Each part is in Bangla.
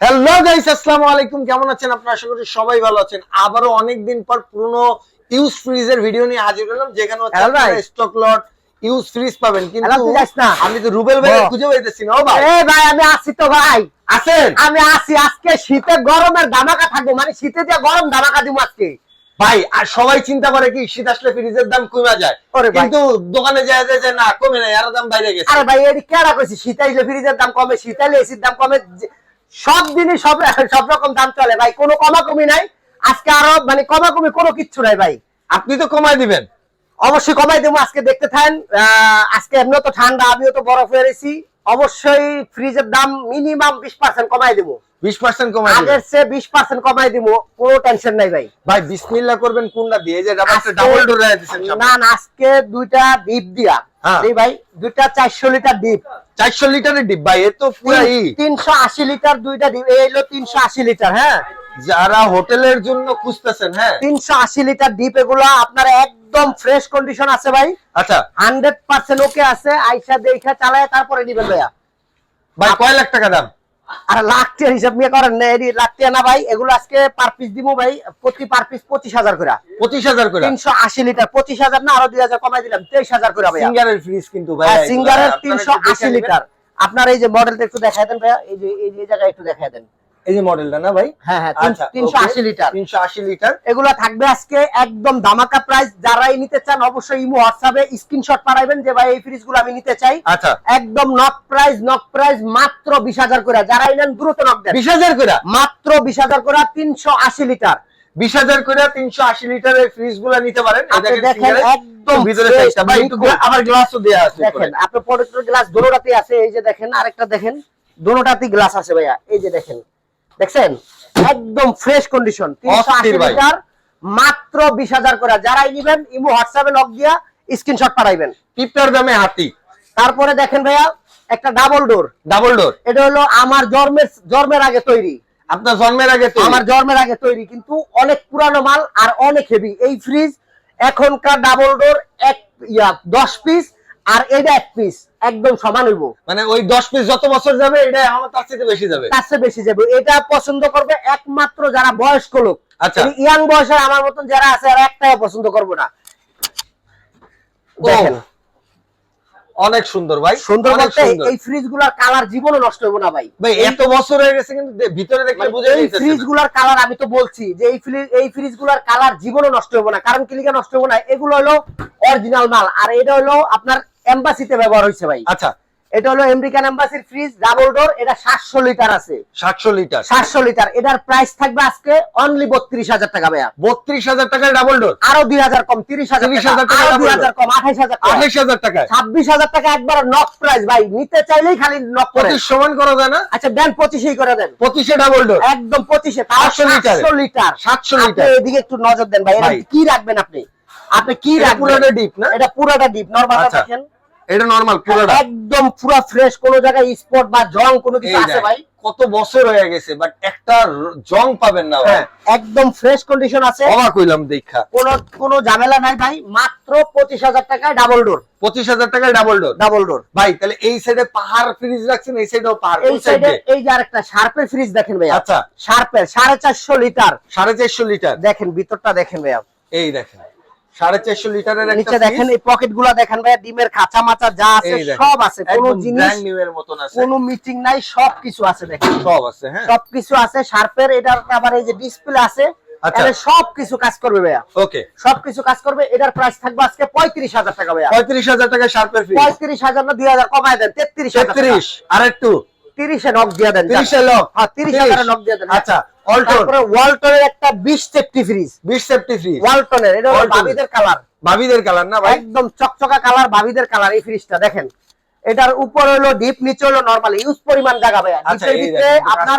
হ্যালো গাইস আসসালামু আলাইকুম। কেমন আছেন? আপনারা আশা করি সবাই ভালো আছেন। আবারও অনেক দিন পর পুরনো ইউজ ফ্রিজের ভিডিও নিয়ে হাজির হলাম যেখানে হচ্ছে ভাই। স্টক লট ইউজ ফ্রিজ পাবেন। কিন্তু না। আমি তো রুবেল ভাই খুঁজে পাইতেছি না ভাই। এ ভাই আমি আসি তো ভাই। আছেন? আমি আসি আজকে শীতে গরমের ধামাকা থাকব। মানে শীতে যে গরম ধামাকা দিব আজকে। ভাই আর সবাই চিন্তা করে কি শীত আসলে ফ্রিজের দাম কমে যায়। কিন্তু দোকানে যায় যায় যে না কমে নাই আরও দাম বাইরে গেছে। আরে ভাই এটি কেডা কইছি শীত আইলে ফ্রিজের দাম কমে শীত আইলে এসির দাম কমে। সব দিনই সব সব রকম দাম চলে ভাই। কোনো কমা কমি নাই। আজকে আরও মানে কমা কমি কোনো কিচ্ছু নাই ভাই। আপনি তো কমাই দিবেন। অবশ্যই কমাই দেবো আজকে দেখতে থাকেন। আজকে এমনি তো ঠান্ডা আমিও তো বরফ হয়ে রয়েছি। অবশ্যই ফ্রিজের দাম মিনিমাম বিশ পার্সেন্ট কমাই দেবো। বিশ পার্সেন্ট কমাই আগের চেয়ে বিশ পার্সেন্ট কমাই দিব কোনো টেনশন নাই ভাই। ভাই বিসমিল্লাহ করবেন কোনটা দিয়ে? যে ডাবল ডোর না না আজকে দুইটা ডিপ দিয়া। হ্যাঁ। ভাই দুইটা চারশো লিটার ডিপ চারশো লিটারের ডিব্বা এ তো পুরাই। তিনশো আশি লিটার দুইটা ডিব্বা এলো তিনশো আশি লিটার হ্যাঁ? যারা হোটেলের জন্য খুঁজতেছেন হ্যাঁ? তিনশো আশি লিটার ডিপ এগুলো আপনার একদম ফ্রেশ কন্ডিশন আছে ভাই। আচ্ছা। হান্ড্রেড পার্সেন্ট ওকে আছে আইসা দেখা চালায় তারপরে নিবেন ভাইয়া। ভাই কয় লাখ টাকা দাম? আর লাখ হিসাব নিয়ে করেন না এর লাখ টিয়া না ভাই এগুলো আজকে পার পিস দিব ভাই প্রতি পার পিস পঁচিশ হাজার করে পঁচিশ হাজার করে তিনশো আশি লিটার পঁচিশ হাজার না আরও দুই হাজার কমাই দিলাম তেইশ হাজার করে ভাই সিঙ্গারের ফ্রিজ কিন্তু ভাই হ্যাঁ সিঙ্গারের তিনশো আশি। লিটার আপনার এই যে মডেলটা একটু দেখাই দেন ভাইয়া এই যে এই জায়গায় একটু দেখাই দেন। এই যে মডেলটা না ভাই? হ্যাঁ হ্যাঁ আচ্ছা তিনশো আশি লিটার। তিনশো আশি লিটার। এগুলা থাকবে আজকে একদম দামাকা প্রাইস যারাই নিতে চান অবশ্যই ইমো হোয়াটসঅ্যাপে স্ক্রিনশট পাঠাবেন যে ভাই এই ফ্রিজগুলো আমি নিতে চাই। আচ্ছা। একদম নক প্রাইস নক প্রাইস মাত্র বিশ হাজার করে। যারাই নেন দ্রুত নক দেন। বিশ হাজার করে? মাত্র বিশ হাজার করে তিনশো আশি লিটার। বিশ হাজার করে তিনশো আশি লিটারের ফ্রিজগুলা নিতে পারেন। দেখেন একদম ভিতরে সাইজটা ভাই একটু। আবার গ্লাসও দেওয়া আছে দেখেন আপনার প্রোডাক্টের গ্লাস দোনোটাতে আছে। এই যে দেখেন আরেকটা দেখেন দোনোটাতেই গ্লাস আছে ভাইয়া। এই যে দেখেন দেখছেন? একদম ফ্রেশ কন্ডিশন। লিটার মাত্র বিশ হাজার করে। যারাই নিবেন ইমো হোয়াটসঅ্যাপে লক দিয়া স্ক্রিনশট পাঠাইবেন। টিপটার দামে হাতি। তারপরে দেখেন ভাইয়া একটা ডাবল ডোর ডাবল ডোর এটা হলো আমার জন্মের জন্মের আগে তৈরি। আপনার জন্মের আগে আমার জন্মের আগে তৈরি কিন্তু অনেক পুরানো মাল আর অনেক হেভি এই ফ্রিজ এখনকার ডাবল ডোর এক ইয়া দশ পিস আর এটা এক পিস একদম সমান হইব। মানে ওই দশ পিস যত বছর যাবে এটা আমার তার থেকে বেশি যাবে। তার চেয়ে বেশি যাবে। এটা পছন্দ করবে একমাত্র যারা বয়স্ক লোক। আচ্ছা। ইয়াং বয়সের আমার মতন যারা আছে আর একটাও পছন্দ করব না। দেখেন। অনেক সুন্দর ভাই। সুন্দর বলতে এই ফ্রিজগুলার কালার জীবনও নষ্ট হইব না ভাই। ভাই এত বছর হয়ে গেছে কিন্তু ভিতরে দেখলে বুঝে এই ফ্রিজগুলার কালার আমি তো বলছি যে এই ফ্রিজ এই ফ্রিজগুলার কালার জীবনও নষ্ট হব না। কারণ কিলিকা নষ্ট হব না? এগুলো হলো অরিজিনাল মাল। আর এটা হলো আপনার এম্বাসিতে ব্যবহার হয়েছে ভাই। আচ্ছা। এটা হলো আমেরিকান এম্বাসির ফ্রিজ ডাবল ডোর এটা সাতশো লিটার আছে। সাতশো লিটার। সাতশো লিটার। এটার প্রাইস থাকবে আজকে অনলি বত্রিশ হাজার টাকা ভাইয়া। বত্রিশ হাজার টাকার ডাবল ডোর আরও দুই হাজার কম তিরিশ হাজার 30,000 টাকা টাকা দুই হাজার কম আঠাইশ হাজার টাকা। আঠাইশ হাজার টাকায়? ছাব্বিশ হাজার টাকা একবার নক প্রাইস ভাই। নিতে চাইলেই খালি নক পঁচিশ সমান করা যায় না? আচ্ছা দেন পঁচিশেই করে দেন। পঁচিশে ডাবল ডোর একদম পঁচিশে তাও 700 লিটার। সাতশো লিটার। 700 আপনি এদিকে একটু নজর দেন ভাই। কি রাখবেন আপনি? আপনি কি রাখবেন? পুরোটা ডিপ না? এটা পুরোটা ডিপ নরমাল। দেখেন এটা নরমাল পুরোটা একদম পুরো ফ্রেশ কোন জায়গায় স্পট বা জং কোনো কিছু আছে ভাই? কত বছর হয়ে গেছে বাট একটা জং পাবেন না ভাই। হ্যাঁ একদম ফ্রেশ কন্ডিশন আছে। অবাক হইলাম দেখা। কোনো কোনো ঝামেলা নাই ভাই মাত্র পঁচিশ হাজার টাকায় ডাবল ডোর পঁচিশ হাজার টাকায় ডাবল ডোর ডাবল ডোর ভাই তাহলে এই সাইডে পাহাড় ফ্রিজ রাখছেন এই সাইডেও পাহাড় এই সাইডে এই যে আরেকটা শার্পের ফ্রিজ দেখেন ভাই আচ্ছা। শার্পের সাড়ে চারশো লিটার সাড়ে চারশো লিটার দেখেন ভিতরটা দেখেন ভাইয়া। এই দেখেন। সাড়ে চারশো লিটারের নিচে দেখেন এই পকেটগুলা দেখেন ভাইয়া ডিমের খাঁচা মাচা যা আছে সব আছে কোনো জিনিস ব্র্যান্ড মতন আছে। কোনো মিটিং নাই সব কিছু আছে দেখেন। সব আছে হ্যাঁ। সবকিছু আছে শার্পের এটার আবার এই যে ডিসপ্লে আছে আচ্ছা। সবকিছু কাজ করবে ভাইয়া। ওকে। সবকিছু কাজ করবে এটার প্রাইস থাকবে আজকে পঁয়ত্রিশ হাজার টাকা ভাইয়া। পঁয়ত্রিশ হাজার টাকা শার্পের পঁয়ত্রিশ হাজার না দুই হাজার কমায় দেন তেত্রিশ তেত্রিশ আর একটু তিরিশে নক দিয়ে দেন তিরিশে লক হ্যাঁ তিরিশ হাজার নক দিয়ে দেন আচ্ছা অল্টন তারপরে ওয়ালটনের একটা বিশ সেফটি ফ্রিজ বিশ সেফটি ফ্রিজ ওয়ালটনের এটা ভাবিদের কালার ভাবিদের কালার না ভাই? একদম চকচকা কালার ভাবিদের কালার এই ফ্রিজটা দেখেন। এটার উপর হলো ডিপ নিচে হলো নরমাল ইউজ পরিমাণ জায়গা ভাইয়া। আচ্ছা নিচের ভিতরে আপনার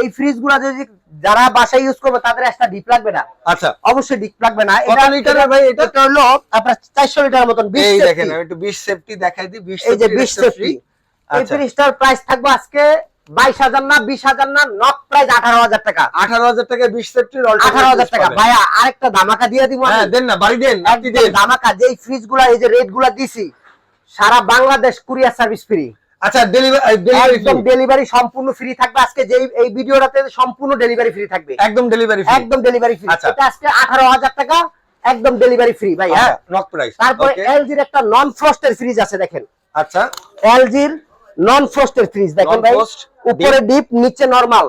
এই ফ্রিজগুলা যদি যারা বাসায় ইউজ করবে তাদের একটা ডিপ লাগবে না। আচ্ছা। অবশ্যই ডিপ লাগবে না। কত লিটারের ভাই এটা? এটা হলো আপনার চারশো লিটার মতন বিশ এই দেখেন আমি একটু বিশ সেফটি দেখাই দিই বিশ এই যে বিশ সেফটি এই আচ্ছা। ফ্রিজটার প্রাইস থাকবে আজকে বাইশ হাজার না বিশ হাজার না নক প্রাইস আঠারো হাজার টাকা। আঠারো হাজার টাকা বিশ সেফটির আঠারো হাজার টাকা। ভাইয়া আরেকটা ধামাকা দিয়ে দিব হ্যাঁ দেন না বাড়ি দেন আপনি একদম দেন। ধামাকা যেই ফ্রিজগুলা এই যে রেটগুলা দিছি সারা বাংলাদেশ কুরিয়ার সার্ভিস ফ্রি আচ্ছা ডেলিভারি একদম ডেলিভারি সম্পূর্ণ ফ্রি থাকবে। আজকে যেই এই ভিডিওটাতে সম্পূর্ণ ডেলিভারি ফ্রি থাকবে। একদম ডেলিভারি একদম ডেলিভারি ফ্রি আচ্ছা। এটা আজকে আঠারো হাজার টাকা একদম ডেলিভারি ফ্রি ভাই হ্যাঁ নক প্রাইস তারপরে এলজির একটা নন ফ্রস্টের ফ্রিজ আছে দেখেন। আচ্ছা। এলজির নন ফ্রস্টের ফ্রিজ দেখেন ভাই? উপরে ডিপ নিচে নরমাল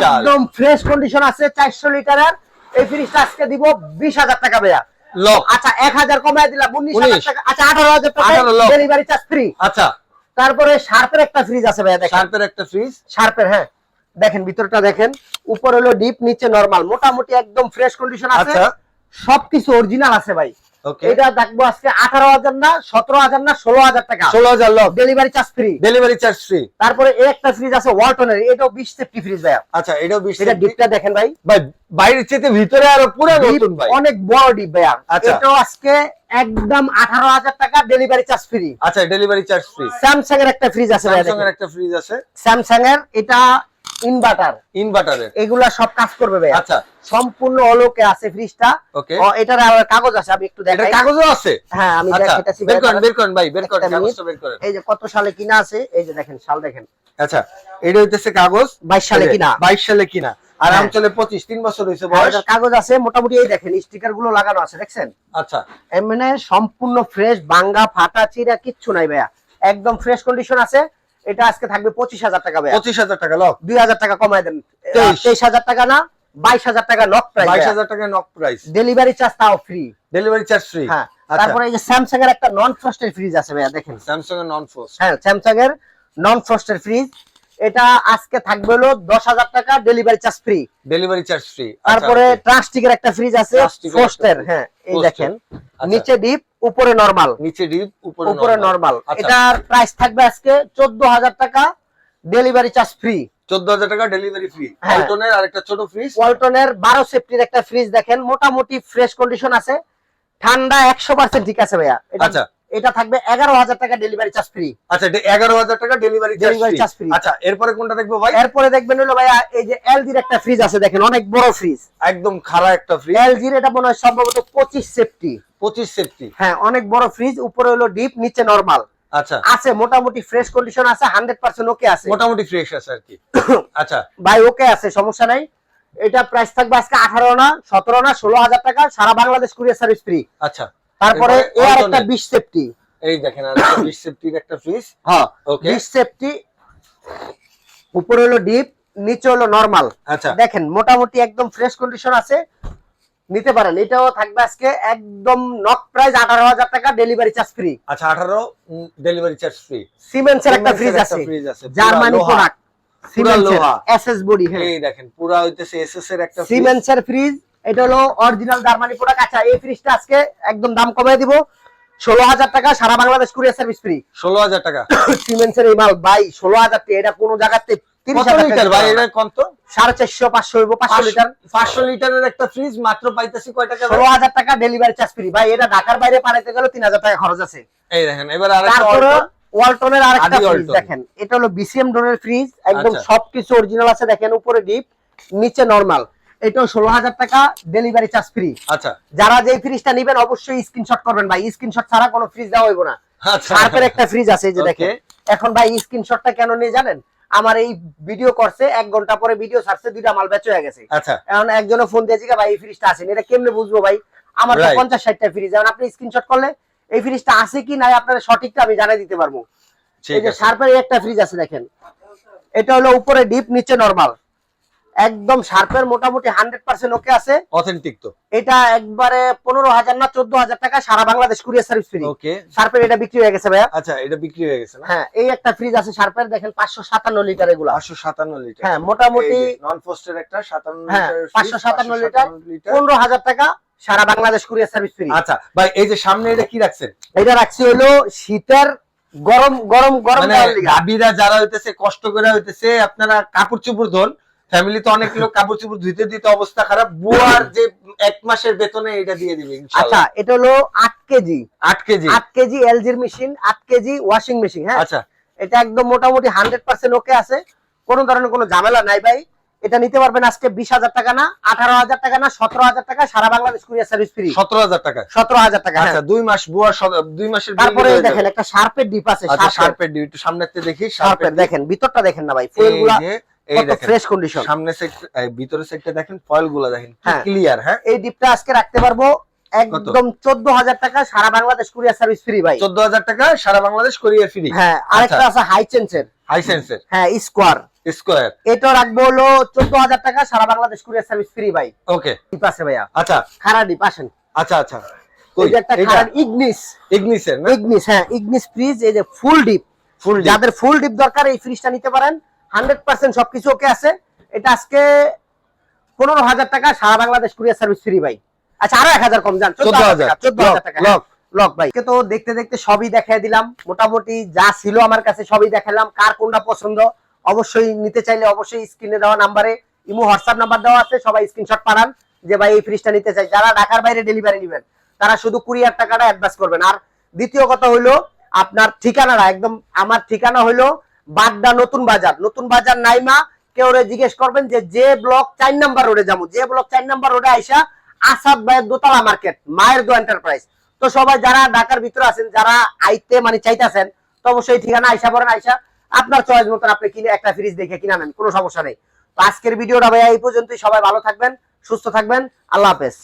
একদম ফ্রেশ কন্ডিশন আছে চারশো লিটারের। এই ফ্রিজটা আজকে দিব বিশ হাজার টাকা ভাইয়া। লক আচ্ছা এক হাজার কমায় দিলাম উনিশ হাজার 19 টাকা। আচ্ছা আঠারো হাজার টাকা ডেলিভারি চার্জ ফ্রি আচ্ছা। তারপরে শার্পের একটা ফ্রিজ আছে ভাইয়া দেখেন। শার্পের একটা ফ্রিজ শার্পের হ্যাঁ। দেখেন ভিতরটা দেখেন। উপর হলো ডিপ নিচে নরমাল মোটামুটি একদম ফ্রেশ কন্ডিশন আছে। আচ্ছা। সবকিছু অরিজিনাল আছে ভাই। এটা দেখব আজকে আঠারো হাজার না সতেরো হাজার না ষোলো হাজার টাকা। ষোলো হাজার lock delivery charge free delivery charge free তারপরে একটা ফ্রিজ আছে ওয়ালটনের এটাও বিশ সেফটি ফ্রিজ ভাইয়া। আচ্ছা এটাও বিশ এটা ডিপটা দেখেন ভাই। ভাই বাইরের চেয়ে ভিতরে আরও পুরো নতুন ভাই। অনেক বড় ডিপ ভাইয়া। আচ্ছা। এটাও আজকে একদম আঠারো হাজার টাকা ডেলিভারি চার্জ ফ্রি আচ্ছা ডেলিভারি চার্জ ফ্রি স্যামসাং এর একটা ফ্রিজ আছে স্যামসাং এর একটা ফ্রিজ আছে। স্যামসাং এর এটা ইনভার্টার ইনভার্টারের এগুলা সব কাজ করবে ভাইয়া। আচ্ছা। সম্পূর্ণ অলোকে আছে ফ্রিজটা ওকে এটার আবার কাগজ আছে আমি একটু দেখাই। কাগজও আছে? হ্যাঁ আমি আচ্ছা। বের করেন বের করেন ভাই বের করেন কাগজটা বের করেন। এই যে কত সালে কিনা আছে এই যে দেখেন সাল দেখেন। আচ্ছা এটা হইতেছে কাগজ। 22 সালে কিনা। বাইশ সালে কিনা। আর। আমচলে পঁচিশ তিন বছর হয়েছে হ্যাঁ, বয়স। কাগজ আছে মোটামুটি এই দেখেন স্টিকারগুলো লাগানো আছে দেখছেন? আচ্ছা। এর মানে সম্পূর্ণ ফ্রেশ বাঙ্গা ফাটা চিরা কিচ্ছু নাই ভাইয়া। একদম ফ্রেশ কন্ডিশন আছে। এটা আজকে থাকবে পঁচিশ হাজার টাকা পঁচিশ হাজার টাকা লক দুই হাজার টাকা কমায় দেন। তেইশ। হাজার টাকা না বাইশ হাজার টাকা নক বাইশ হাজার টাকা নক প্রাইস ডেলিভারি চার্জ তাও ফ্রি ডেলিভারি চার্জ ফ্রি হ্যাঁ আচ্ছা। তারপরে এই যে স্যামসাং এর একটা নন ফ্রস্টের ফ্রিজ আছে ভাইয়া দেখেন। স্যামসাং এর নন ফ্রস্ট হ্যাঁ স্যামসাং এর নন ফ্রস্টের ফ্রিজ এটা আজকে থাকবে হলো দশ হাজার টাকা delivery charge free delivery charge free তারপরে ট্রাস্টিকের একটা ফ্রিজ আছে একটা হ্যাঁ এই দেখেন। আচ্ছা। নিচে ডিপ উপরে নরমাল নিচে ডিপ উপরে নরমাল আচ্ছা। এটার প্রাইস থাকবে আজকে চোদ্দ হাজার টাকা ডেলিভারি চার্জ ফ্রি চোদ্দ হাজার টাকা ডেলিভারি ফ্রি হ্যাঁ। আরেকটা ছোট ফ্রিজ ওয়ালটনের বারো সেফটির একটা ফ্রিজ দেখেন মোটামুটি ফ্রেশ কন্ডিশন আছে। ঠান্ডা একশো পার্সেন্ট ঠিক আছে ভাইয়া। আচ্ছা। এটা থাকবে এগারো হাজার টাকা ডেলিভারি চার্জ ফ্রি আচ্ছা এগারো হাজার টাকা ডেলিভারি charge চার্জ free। আচ্ছা এরপরে কোনটা দেখব ভাই? এরপরে দেখবেন হলো ভাইয়া এই যে এলজির একটা ফ্রিজ আছে দেখেন অনেক বড় ফ্রিজ একদম খাড়া একটা ফ্রিজ এলজির এটা মনে হয় সম্ভবত পঁচিশ সেফটি পঁচিশ সেফটি হ্যাঁ অনেক বড় ফ্রিজ উপরে হলো ডিপ নিচে নরমাল আচ্ছা। আছে মোটামুটি ফ্রেশ কন্ডিশন আছে হান্ড্রেড পার্সেন্ট ওকে আছে। মোটামুটি ফ্রেশ আছে আর কি। আচ্ছা। ভাই ওকে আছে সমস্যা নাই। এটা প্রাইস থাকবে আজকে আঠারো না সতেরো না ষোলো হাজার টাকা সারা বাংলাদেশ কুরিয়ার সার্ভিস ফ্রি আচ্ছা। তারপরে এর একটা বিশ সেফটি এই দেখেন আর বিশ সেফটির একটা ফ্রিজ হ্যাঁ ওকে বিশ সেফটি উপরে হলো ডিপ নিচে হলো নরমাল আচ্ছা। দেখেন মোটামুটি একদম ফ্রেশ কন্ডিশন আছে। নিতে পারেন এটাও থাকবে আজকে একদম নক প্রাইস আঠারো হাজার টাকা ডেলিভারি চার্জ ফ্রি আচ্ছা আঠারো ডেলিভারি চার্জ ফ্রি সিমেন্সের একটা ফ্রিজ আছে। জার্মানি প্রোডাক্ট পুরা সিমেন্স লোহা। এসএস বডি হ্যাঁ। এই দেখেন পুরা হইতেছে এসএস এর একটা ফ্রিজ সিমেন্স এর ফ্রিজ এটা হলো অরিজিনাল জার্মানি প্রোডাক্ট আচ্ছা এই ফ্রিজটা আজকে একদম দাম কমিয়ে দিব। ষোলো হাজার টাকা সারা বাংলাদেশ কুরিয়ার সার্ভিস ফ্রি ষোলো হাজার টাকা। সিমেন্স এর এই মাল ভাই ষোলো হাজার টাকা এটা কোনো জায়গাতে তিরিশ কত হাজার লিটার ভাই এটা কত? সাড়ে চারশো পাঁচশো লিটার একটা ফ্রিজ মাত্র পাইতেছি কয় ষোলো হাজার টাকা ডেলিভারি চার্জ ফ্রি ভাই এটা ঢাকার বাইরে পাঠাতে গেলে তিন হাজার টাকা খরচ আছে। এই দেখেন এবার আরেকটা তারপরে Alton। ওয়ালটনের আরেকটা ফ্রিজ দেখেন এটা হলো বিসিএম ডোরের ফ্রিজ একদম আচ্ছা। সবকিছু অরিজিনাল আছে দেখেন উপরে ডিপ নিচে নরমাল এটাও ষোলো হাজার টাকা ডেলিভারি চার্জ ফ্রি আচ্ছা। যারা যে ফ্রিজটা নিবেন অবশ্যই স্ক্রিনশট করবেন ভাই। স্ক্রিনশট ছাড়া কোনো ফ্রিজ দেওয়া হইব না। আচ্ছা। শার্পের একটা ফ্রিজ আছে এই যে দেখেন। Okay. এখন ভাই স্ক্রিনশটটা কেন নিয়ে জানেন? আমার এই ভিডিও করছে এক ঘণ্টা পরে ভিডিও ছাড়ছে দুইটা মাল বেচ হয়ে গেছে। আচ্ছা। এখন একজনে ফোন দিয়েছে ভাই এই ফ্রিজটা আছে এটা কেমনে বুঝব ভাই? আমার তো পঞ্চাশ ষাটটা ফ্রিজ এখন আপনি স্ক্রিনশট করলে এই ফ্রিজটা আছে কি নাই আপনার সঠিকটা আমি জানাই দিতে পারব। এই যে শার্পের একটা ফ্রিজ আছে দেখেন। এটা হলো উপরে ডিপ নিচে নরমাল একদম শার্পের মোটামুটি হান্ড্রেড পার্সেন্ট ওকে আছে। অথেন্টিক তো। এটা একবারে পনেরো হাজার না চোদ্দ হাজার টাকা সারা Bangladesh courier service free okay শার্পের এটা বিক্রি হয়ে গেছে ভাইয়া। আচ্ছা এটা বিক্রি হয়ে গেছে হ্যাঁ এই একটা ফ্রিজ আছে শার্পের দেখেন পাঁচশো সাতান্ন লিটার এগুলা। পাঁচশো সাতান্ন লিটার হ্যাঁ মোটামুটি নন পোস্টের একটা সাতান্ন হ্যাঁ পাঁচশো fridge, সাতান্ন লিটার পনেরো হাজার টাকা সারা বাংলাদেশ কুরিয়ার সার্ভিস ফ্রি আচ্ছা ভাই এই যে সামনে এটা কি রাখছেন? এটা রাখছি হলো শীতের গরম গরম গরম মানে গাবিরা যারা হইতেছে কষ্ট করে হইতেছে আপনারা কাপড় চোপড় ধন ফ্যামিলিতে অনেক লোক কাপড় চোপড় ধুইতে দিতে অবস্থা খারাপ। বুয়ার যে এক মাসের বেতনে এটা দিয়ে দিবে আচ্ছা এটা হলো আট কেজি। আট কেজি? আট কেজি এলজির মেশিন আট কেজি ওয়াশিং মেশিন হ্যাঁ? আচ্ছা। এটা একদম মোটামুটি হান্ড্রেড পার্সেন্ট ওকে আছে। কোনো ধরনের কোনো ঝামেলা নাই ভাই। এটা নিতে পারবেন আজকে বিশ হাজার টাকা না আঠারো হাজার টাকা না সতেরো হাজার টাকা সারা বাংলাদেশ কুরিয়ার সার্ভিস ফ্রি সতেরো হাজার টাকা? সতেরো হাজার টাকা হ্যাঁ। আচ্ছা দুই মাস বুয়ার দুই মাসের তারপরে হয়ে। দেখেন একটা শার্পের ডিপ আছে আচ্ছা শার্পের শার্পের ডিউ একটু সামনে দেখি শার্পের দেখেন ভিতরটা দেখেন না ভাই ফুলগুলা ফ্রেশ কন্ডিশন সামনে সেট ভিতরে সেটটা দেখেন ফয়েলগুলো দেখেন। ক্লিয়ার হ্যাঁ। এই ডিপটা আজকে রাখতে পারব একদম চোদ্দ হাজার টাকা সারা বাংলাদেশ কুরিয়ার সার্ভিস ফ্রি ভাই। চোদ্দ হাজার টাকা সারা বাংলাদেশ কোরিয়ার ফ্রি হ্যাঁ আরেকটা আছে হাই চেন্সের হাইসেন্সের হ্যাঁ স্কোয়ার স্কোয়ার এটা রাখব হলো চোদ্দ হাজার টাকা সারা বাংলাদেশ কুরিয়ার সার্ভিস ফ্রি ভাই। ওকে ডিপ আছে ভাইয়া। আচ্ছা। খারা ডিপ আসেন। আচ্ছা আচ্ছা। ইগনিস ইগনিসের ইগনিস হ্যাঁ ইগনিস ফ্রিজ এই যে ফুল ডিপ ফুল যাদের ফুল ডিপ দরকার এই ফ্রিজটা নিতে পারেন। হান্ড্রেড পার্সেন্ট সবকিছু ওকে আছে। এটা আজকে পনেরো হাজার টাকা সারা বাংলাদেশ কুরিয়ার সার্ভিস ফ্রি ভাই। আচ্ছা আরও এক হাজার কম যান চোদ্দ হাজার চোদ্দ হাজার। টাকা ভাই। তো দেখতে দেখতে সবই দেখাই দিলাম। মোটামুটি যা ছিল আমার কাছে সবই দেখালাম। কার কোনটা পছন্দ অবশ্যই নিতে চাইলে অবশ্যই স্ক্রিনে দেওয়া নাম্বারে ইমো হোয়াটসঅ্যাপ নাম্বার দেওয়া আছে। সবাই স্ক্রিনশট পাঠান যে ভাই এই ফ্রিজটা নিতে চাই। যারা ঢাকার বাইরে ডেলিভারি নেবেন তারা শুধু কুরিয়ার টাকাটা অ্যাডভান্স করবেন। আর দ্বিতীয় কথা হইল আপনার ঠিকানাটা একদম আমার ঠিকানা হইল বাড্ডা নতুন বাজার। নতুন বাজার নাইমা কেউ জিজ্ঞেস করবেন যে যে ব্লক চার নাম্বার রোডে যাব। যে ব্লক চার নাম্বার রোডে আইসা আসাদ ভাইয়ের দোতলা মার্কেট মায়ের দো এন্টারপ্রাইজ তো সবাই যারা ঢাকার ভিতরে আছেন, যারা আইতে মানে চাইতেছেন, তো অবশ্যই ঠিকানা আইসা পড়েন, আইসা আপনার চয়েস মতন আপনি কিনে একটা ফ্রিজ দেখে কিনা নেন কোনো সমস্যা নেই। তো আজকের ভিডিওটা ভাইয়া এই পর্যন্তই। সবাই ভালো থাকবেন, সুস্থ থাকবেন। আল্লাহ হাফেজ।